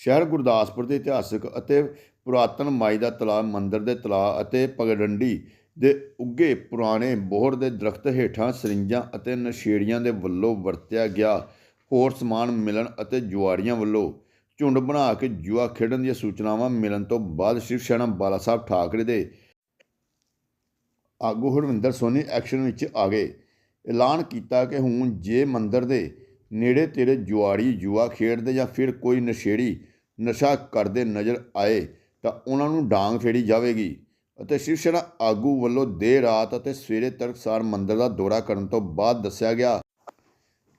ਸ਼ਹਿਰ ਗੁਰਦਾਸਪੁਰ ਦੇ ਇਤਿਹਾਸਕ ਅਤੇ ਪੁਰਾਤਨ ਮਾਈ ਦਾ ਤਲਾਅ, ਮੰਦਰ ਦੇ ਤਲਾਅ ਅਤੇ ਪਗਡੰਡੀ ਦੇ ਉੱਗੇ ਪੁਰਾਣੇ ਬੋਹੜ ਦੇ ਦਰਖਤ ਹੇਠਾਂ ਸਰਿੰਜਾਂ ਅਤੇ ਨਸ਼ੇੜੀਆਂ ਦੇ ਵੱਲੋਂ ਵਰਤਿਆ ਗਿਆ ਹੋਰ ਸਮਾਨ ਮਿਲਣ ਅਤੇ ਜੁਆੜੀਆਂ ਵੱਲੋਂ ਝੁੰਡ ਬਣਾ ਕੇ ਜੂਆ ਖੇਡਣ ਦੀਆਂ ਸੂਚਨਾਵਾਂ ਮਿਲਣ ਤੋਂ ਬਾਅਦ ਸ਼ਿਵ ਸੈਨਾ ਬਾਲਾ ਸਾਹਿਬ ਠਾਕਰੇ ਦੇ ਆਗੂ ਹਰਵਿੰਦਰ ਸੋਨੀ ਐਕਸ਼ਨ ਵਿੱਚ ਆ ਗਏ। ਐਲਾਨ ਕੀਤਾ ਕਿ ਹੁਣ ਜੇ ਮੰਦਰ ਦੇ ਨੇੜੇ ਤੇੜੇ ਜੁਆੜੀ, ਜੂਆ ਖੇਡਦੇ ਜਾਂ ਫਿਰ ਕੋਈ ਨਸ਼ੇੜੀ ਨਸ਼ਾ ਕਰਦੇ ਨਜ਼ਰ ਆਏ ਤਾਂ ਉਹਨਾਂ ਨੂੰ ਡਾਂਗ ਫੇੜੀ ਜਾਵੇਗੀ ਅਤੇ ਸ਼ਿਵ ਸੈਨਾ ਆਗੂ ਵੱਲੋਂ ਦੇਰ ਰਾਤ ਅਤੇ ਸਵੇਰੇ ਤੜਕਸਾਰ ਮੰਦਰ ਦਾ ਦੌਰਾ ਕਰਨ ਤੋਂ ਬਾਅਦ ਦੱਸਿਆ ਗਿਆ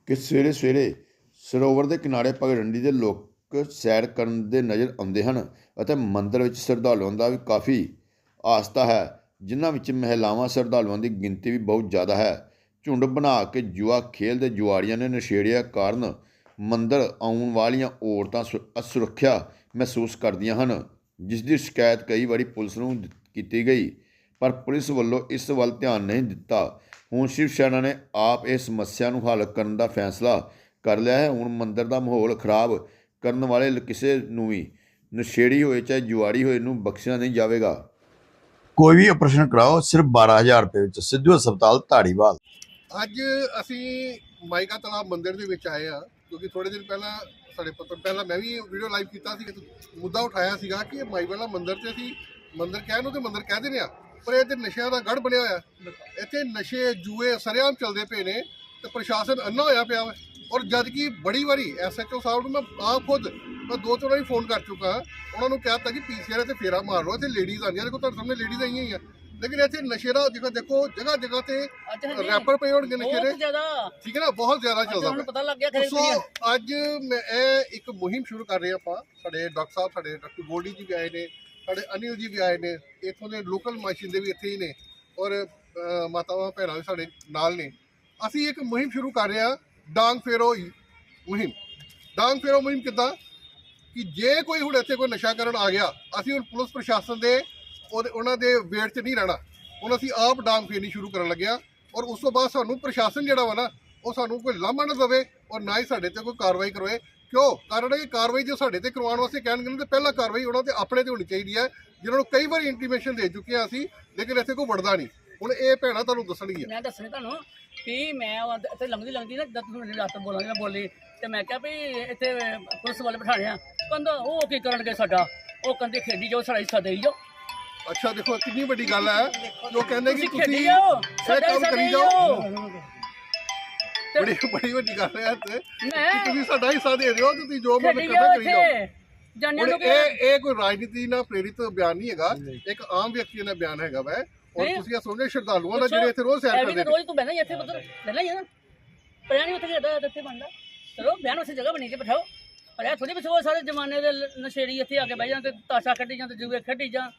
ਕਿ ਸਵੇਰੇ ਸਵੇਰੇ ਸਰੋਵਰ ਦੇ ਕਿਨਾਰੇ ਪਗਡੰਡੀ ਦੇ ਲੋਕ ਸੈਰ ਕਰਨ ਦੇ ਨਜ਼ਰ ਆਉਂਦੇ ਹਨ ਅਤੇ ਮੰਦਰ ਵਿੱਚ ਸ਼ਰਧਾਲੂਆਂ ਦਾ ਵੀ ਕਾਫੀ ਆਸਥਾ ਹੈ, ਜਿਨ੍ਹਾਂ ਵਿੱਚ ਮਹਿਲਾਵਾਂ ਸ਼ਰਧਾਲੂਆਂ ਦੀ ਗਿਣਤੀ ਵੀ ਬਹੁਤ ਜ਼ਿਆਦਾ ਹੈ। ਝੁੰਡ ਬਣਾ ਕੇ ਜੂਆ ਖੇਲਦੇ ਜੁਆੜੀਆਂ ਨੇ ਨਸ਼ੇੜਿਆ ਕਾਰਨ ਮੰਦਰ ਆਉਣ ਵਾਲੀਆਂ ਔਰਤਾਂ ਸੁ- ਅਸੁਰੱਖਿਆ ਮਹਿਸੂਸ ਕਰਦੀਆਂ ਹਨ ਜਿਸ ਦੀ ਸ਼ਿਕਾਇਤ ਕਈ ਵਾਰੀ ਪੁਲਿਸ ਨੂੰ ਦਿੱ- ਕੀਤੀ ਗਈ। ਪਰ ਪੁਲਿਸ ਵੱਲੋਂ ਇਸ ਵੱਲ ਧਿਆਨ ਨਹੀਂ ਦਿੱਤਾ। ਹੁਣ ਸ਼ਿਵ ਸੈਨਾ ਨੇ ਆਪ ਇਸ ਸਮੱਸਿਆ ਨੂੰ ਹੱਲ ਕਰਨ ਦਾ ਫੈਸਲਾ ਕਰ ਲਿਆ ਹੈ। ਹੁਣ ਮੰਦਰ ਦਾ ਮਾਹੌਲ ਖਰਾਬ ਕਰਨ ਵਾਲੇ ਕਿਸੇ ਨੂੰ ਵੀ ਨਸ਼ੇੜੀ ਹੋਏ ਚਾਹੇ ਜੁਆੜੀ ਹੋਏ ਨੂੰ ਬਖਸ਼ਿਆ ਨਹੀਂ ਜਾਵੇਗਾ। ਕੋਈ ਵੀ ਆਪਰੇਸ਼ਨ ਕਰਾਓ ਸਿਰਫ 12000 ਰੁਪਏ ਵਿੱਚ। ਸਿੱਧੂ ਹਸਪਤਾਲ ਧਾਰੀਵਾਲ। ਅੱਜ ਅਸੀਂ ਮਾਈਕਾ ਤਲਾਬ ਮੰਦਿਰ ਦੇ ਵਿੱਚ ਆਏ ਆ ਕਿਉਂਕਿ ਥੋੜੇ ਦਿਨ ਪਹਿਲਾਂ ਸਾਡੇ ਪੱਤਰ, ਪਹਿਲਾਂ ਮੈਂ ਵੀ ਵੀਡੀਓ ਲਾਈਵ ਕੀਤਾ ਸੀ ਮੁੱਦਾ ਉਠਾਇਆ ਸੀਗਾ ਕਿ ਇਹ ਮਾਈ ਵਾਲਾ ਮੰਦਿਰ ਤੇ ਅਸੀਂ ਮੰਦਿਰ ਕਹਿਣ ਨੂੰ ਤੇ ਮੰਦਿਰ ਕਹਿ ਦਿੰਦੇ ਆ ਪਰ ਇਹ ਤੇ ਨਸ਼ਿਆਂ ਦਾ ਗੜ ਬਣਿਆ ਹੋਇਆ। ਇੱਥੇ ਨਸ਼ੇ, ਜੂਏ, ਸਰਿਆਮ ਚੱਲਦੇ ਪਏ ਨੇ ਤੇ ਪ੍ਰਸ਼ਾਸਨ ਅੰਨਾ ਹੋਇਆ ਪਿਆ ਵਾ। ਔਰ ਜਦ ਕਿ ਬੜੀ ਵਾਰੀ ਐਸਐਚਓ ਸਾਹਿਬ ਨੂੰ ਮੈਂ ਆਪ ਖੁਦ ਮੈਂ ਦੋ ਤਿੰਨ ਵਾਰੀ ਫੋਨ ਕਰ ਚੁੱਕਾ। ਉਹਨਾਂ ਨੂੰ ਕਹਿ ਦਿੱਤਾ ਕਿ ਪੀਸੀਆਰ ਤੇ ਫੇਰਾ ਮਾਰ ਲਓ ਇੱਥੇ ਲੇਡੀਜ਼ ਆਉਂਦੀਆਂ ਦੇਖੋ ਤੁਹਾਡੇ ਸਾਹਮਣੇ ਲੇਡੀਜ਼ ਆਈਆਂ ਹੀ ਆ ਲੇਕਿਨ ਇੱਥੇ ਨਸ਼ੇ ਦਾ ਦੇਖੋ ਦੇਖੋ ਜਗ੍ਹਾ ਜਗ੍ਹਾ ਤੇ ਰੈਪਰ ਪਏ ਹੋਣਗੇ ਨਸ਼ੇ ਦੇ ਬਹੁਤ ਜ਼ਿਆਦਾ। ਠੀਕ ਹੈ ਨਾ ਬਹੁਤ ਜ਼ਿਆਦਾ ਚੱਲਦਾ ਪਿਆ। ਪਤਾ ਲੱਗ ਗਿਆ ਖਰੇ ਸੋ ਅੱਜ ਮੈਂ ਇਹ ਇੱਕ ਮੁਹਿੰਮ ਸ਼ੁਰੂ ਕਰ ਰਹੇ ਆਪਾਂ। ਸਾਡੇ ਡਾਕਟਰ ਸਾਹਿਬ ਸਾਡੇ ਡਾਕਟਰ ਗੋਲਡੀ ਜੀ ਵੀ ਆਏ ਨੇ ਸਾਡੇ ਅਨਿਲ ਜੀ ਵੀ ਆਏ ਨੇ ਇੱਥੋਂ ਦੇ ਲੋਕਲ ਮਾਸ਼ਿੰਦੇ ਵੀ ਇੱਥੇ ਹੀ ਨੇ ਔਰ ਮਾਤਾਵਾਂ ਭੈਣਾਂ ਵੀ ਸਾਡੇ ਨਾਲ ਨੇ। ਅਸੀਂ ਇੱਕ ਮੁਹਿੰਮ ਸ਼ੁਰੂ ਕਰ ਰਹੇ ਹਾਂ ਡਾਂਗ ਫੇਰੋ ਮੁਹਿੰਮ। ਡਾਂਗ ਫੇਰੋ ਮੁਹਿੰਮ ਕਿੱਦਾਂ? ਕਿ ਜੇ ਕੋਈ ਹੁਣ ਇੱਥੇ ਕੋਈ ਨਸ਼ਾ ਕਰਨ ਆ ਗਿਆ, ਅਸੀਂ ਹੁਣ ਪੁਲਿਸ ਪ੍ਰਸ਼ਾਸਨ ਦੇ ਉਹਦੇ ਉਹਨਾਂ ਦੇ ਵੇਟ 'ਚ ਨਹੀਂ ਰਹਿਣਾ। ਹੁਣ ਅਸੀਂ ਆਪ ਡਾਂਗ ਫੇਰਨੀ ਸ਼ੁਰੂ ਕਰਨ ਲੱਗਿਆ ਔਰ ਉਸ ਤੋਂ ਬਾਅਦ ਸਾਨੂੰ ਪ੍ਰਸ਼ਾਸਨ ਜਿਹੜਾ ਵਾ ਨਾ, ਉਹ ਸਾਨੂੰ ਕੋਈ ਲਾਮਾ ਨਾ ਦੇਵੇ ਔਰ ਨਾ ਹੀ ਸਾਡੇ ਤੇ ਕੋਈ ਕਾਰਵਾਈ ਕਰਵਾਏ ਕਿਉਂ? ਕਾਰਨ ਇਹ ਕਾਰਵਾਈ ਜੋ ਸਾਡੇ ਤੇ ਕਰਵਾਉਣ ਵਾਸਤੇ ਕਹਿਣਗੇ ਨਾ, ਤੇ ਪਹਿਲਾਂ ਕਾਰਵਾਈ ਉਹਨਾਂ ਤੇ ਆਪਣੇ ਤੇ ਹੋਣੀ ਚਾਹੀਦੀ ਹੈ। ਜਿਹਨਾਂ ਨੂੰ ਕਈ ਵਾਰੀ ਇੰਟੀਮੇਸ਼ਨ ਦੇ ਚੁੱਕੇ ਹਾਂ ਅਸੀਂ, ਲੇਕਿਨ ਇੱਥੇ ਕੋਈ ਵੜਦਾ ਨਹੀਂ। ਹੁਣ ਇਹ ਭੈਣਾਂ ਤੁਹਾਨੂੰ ਦੱਸਣਗੀਆਂ। ਮੈਂ ਦੱਸਣੀ ਤੁਹਾਨੂੰ ਕਿ ਮੈਂ ਉਹ ਇੱਥੇ ਲੰਘਦੀ ਲੰਘਦੀ ਨਾ ਜਦ ਤੁਹਾਨੂੰ ਰਾਤ ਬੋਲਾਂਗੀ ਮੈਂ ਬੋਲੀ ਤੇ ਮੈਂ ਕਿਹਾ ਵੀ ਇੱਥੇ ਪੁਲਿਸ ਵਾਲੇ ਬਿਠਾਣੇ ਆ। ਕਹਿੰਦਾ ਉਹ ਕੀ ਕਰਨਗੇ ਸਾਡਾ? ਉਹ ਕਹਿੰਦੇ ਖੇਡੀ ਜਾਓ ਸਾਡਾ ਹਿੱਸਾ ਦੇਈ ਜਾਓ। ਅੱਛਾ ਦੇਖੋ ਕਿੰਨੀ ਵੱਡੀ ਗੱਲ ਹੈ। ਜੋ ਕਹਿੰਦੇ ਕਿ ਤੁਸੀਂ ਖੇਡੀ ਜਾਓ ਇਹ ਸਾਡਾ ਕੰਮ ਹਿੱਸਾ ਕਰੀ ਦੇਈ ਜਾਓ। ਜਾਓ। ਬੜੀ ਬੜੀ ਵੱਡੀ ਗੱਲ ਹੈ ਇੱਥੇ ਕਿ ਤੁਸੀਂ ਸਾਡਾ ਹਿੱਸਾ ਦੇ ਰਹੇ ਹੋ ਤੁਸੀਂ ਜੋ ਮਤਲਬ ਖੇਡੀ ਕਰਨਾ ਜਾਓ ਕਰੀ ਜਾਓ। ਇੱਥੇ। ਹੁਣ ਨੂੰ ਇਹ ਇਹ ਕੋਈ ਰਾਜਨੀਤੀ ਨਾਲ ਪ੍ਰੇਰਿਤ ਬਿਆਨ ਨਹੀਂ ਹੈਗਾ। ਇੱਕ ਆਮ ਵਿਅਕਤੀ ਦਾ ਬਿਆਨ ਹੈਗਾ ਵੈ। ਔਰ। ਤੁਸੀਂ ਇਹ ਸੋਚਦੇ ਸ਼ਰਧਾਲੂਆਂ ਦਾ ਜਿਹੜੇ ਇੱਥੇ ਰੋਜ਼ ਸੈਰ ਕਰਦੇ ਰੋਜ਼ ਤੂੰ ਬਹਿਣਾ ਇੱਥੇ ਪੁੱਤਰ ਬਹਿਣਾ ਹੀ ਨਾ। ਪਿਆ ਨਹੀਂ ਉੱਥੇ ਖੇਡਦਾ ਇੱਥੇ ਬਣਦਾ। ਚਲੋ ਬਿਆਨ ਉਸੇ ਜਗ੍ਹਾ ਬਣੀ ਕੇ ਬਿਠਾਓ। ਪਰ ਇਹ ਥੋੜੀ ਬਿਠਾਓ ਸਾਰੇ ਜ਼ਮਾਨੇ ਦੇ ਨਸ਼ੇੜੀ ਇੱਥੇ ਆ ਕੇ ਬਹਿ ਤੇ ਤਾਸ਼ਾ ਕੱਢੀ ਜਾਂ ਤੇ ਜੂਏ ਖੇਡੀ ਜਾਂ